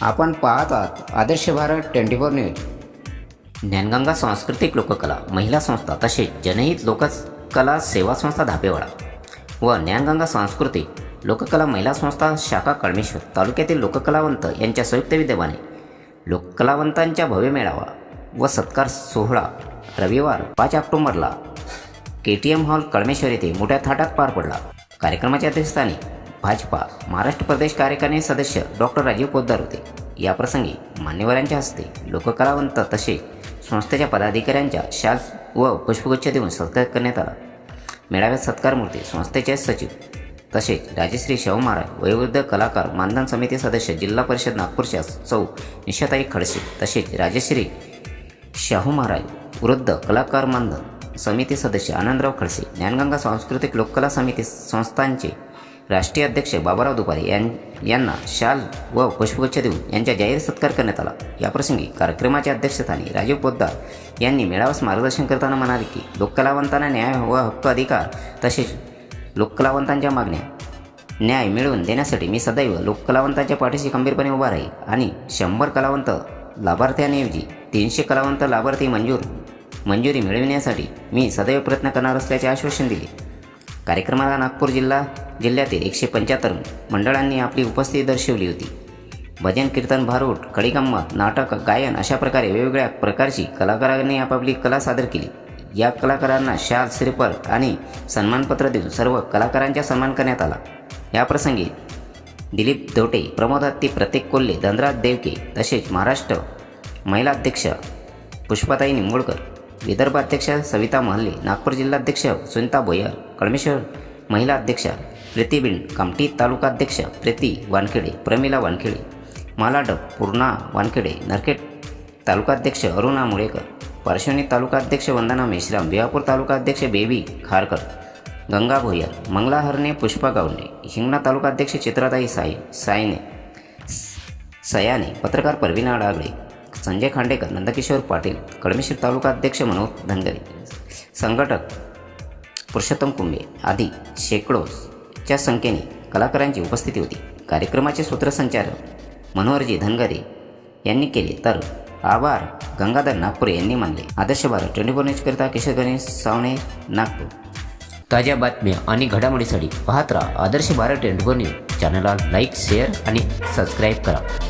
आपण पाहत आहात Adarsh Bharat twenty four news. Dnyanganga सांस्कृतिक लोककला महिला संस्था तसेच जनहित लोककला सेवा संस्था धापेवाडा व ज्ञानगंगा सांस्कृतिक लोककला महिला संस्था शाखा कळमेश्वर तालुक्यातील लोककलावंत यांच्या संयुक्त विद्यमाने लोककलावंतांच्या भव्य मेळावा व सत्कार सोहळा रविवार पाच ऑक्टोबरला K T M hall Kalmeshwar येथे मोठ्या थाटात पार पडला. कार्यक्रमाच्या अध्यक्षस्थानी भाजपा महाराष्ट्र प्रदेश कार्यकारिणी सदस्य डॉक्टर राजीव पोद्दार होते याप्रसंगी मान्यवरांच्या हस्ते लोककलावंत तसेच संस्थेच्या पदाधिकाऱ्यांच्या शाल व पुष्पगुच्छ देऊन सत्कार करण्यात आला. मेळाव्यात सत्कार मूर्ती संस्थेचे सचिव तसेच राजश्री शाहू महाराज वयोवृद्ध कलाकार मानधन समिती सदस्य जिल्हा परिषद नागपूरच्या सौ निशाताई खडसे तसेच राजश्री शाहू महाराज वृद्ध कलाकार मानधन समिती सदस्य आनंदराव खडसे ज्ञानगंगा सांस्कृतिक लोककला समिती संस्थांचे राष्ट्रीय अध्यक्ष बाबाराव दुपारे यां यांना शाल व पुष्पगुच्छ देऊन यांचा जाहीर सत्कार करण्यात आला. याप्रसंगी कार्यक्रमाच्या अध्यक्षस्थानी राजीव पोद्दार यांनी मेळाव्यास मार्गदर्शन करताना म्हणाले की लोककलावंतांना न्याय व हक्क अधिकार तसेच लोककलावंतांच्या मागण्या न्याय मिळवून देण्यासाठी मी सदैव लोककलावंतांच्या पाठीशी खंबीरपणे उभा राहील आणि शंभर कलावंत लाभार्थ्यांऐवजी तीनशे कलावंत लाभार्थी मंजूर मंजुरी मिळविण्यासाठी मी सदैव प्रयत्न करणार असल्याचे आश्वासन दिले. कार्यक्रमाला नागपूर जिल्हा जिल्ह्यातील एकशे पंच्याहत्तर मंडळांनी आपली उपस्थिती दर्शवली होती. भजन कीर्तन भारूड खडीगंमत नाटक गायन अशा प्रकारे वेगवेगळ्या प्रकारची कलाकारांनी आपापली कला सादर केली. या कलाकारांना शाल श्रीफळ आणि सन्मानपत्र देऊन सर्व कलाकारांचा सन्मान करण्यात आला. याप्रसंगी दिलीप धोटे प्रमोद हत्ती प्रतीक कोल्हे धनराज देवके तसेच महाराष्ट्र महिला अध्यक्ष पुष्पाताई निंबोळकर विदर्भ अध्यक्ष सविता महल्ले नागपूर जिल्हाध्यक्ष सुनीता भोयर कळमेश्वर महिला अध्यक्षा प्रीती बिंड कामठी तालुकाध्यक्ष प्रीती वानखेडे प्रमिला वानखेडे मालाडप पूर्णा वानखेडे नरखेड तालुकाध्यक्ष अरुणा मुळेकर पार्श्वनी तालुकाध्यक्ष वंदना मेश्राम बिहापूर तालुकाध्यक्ष बेबी खारकर गंगा भोयर मंगला हरणे पुष्पा गावणे हिंगणा तालुकाध्यक्ष चित्राताई साई सायने सयाने पत्रकार परवीना डागडे संजय खांडेकर नंदकिशोर पाटील कळमेश्वर तालुका अध्यक्ष मनोज धनगरे संघटक पुरुषोत्तम कुंभे आदी च्या संख्येने कलाकारांची उपस्थिती होती. कार्यक्रमाचे सूत्रसंचालक मनोहरजी धनगरे यांनी केले तर आभार. गंगाधर नागपूर यांनी मानले. आदर्श भारत ट्वेंटी फोर न्यूजकरिता किशोर गणेश सावणे नागपूर. ताज्या बातम्या आणि घडामोडीसाठी पाहत राहा Adarsh Bharat twenty four news. चॅनलला लाईक शेअर आणि सबस्क्राईब करा.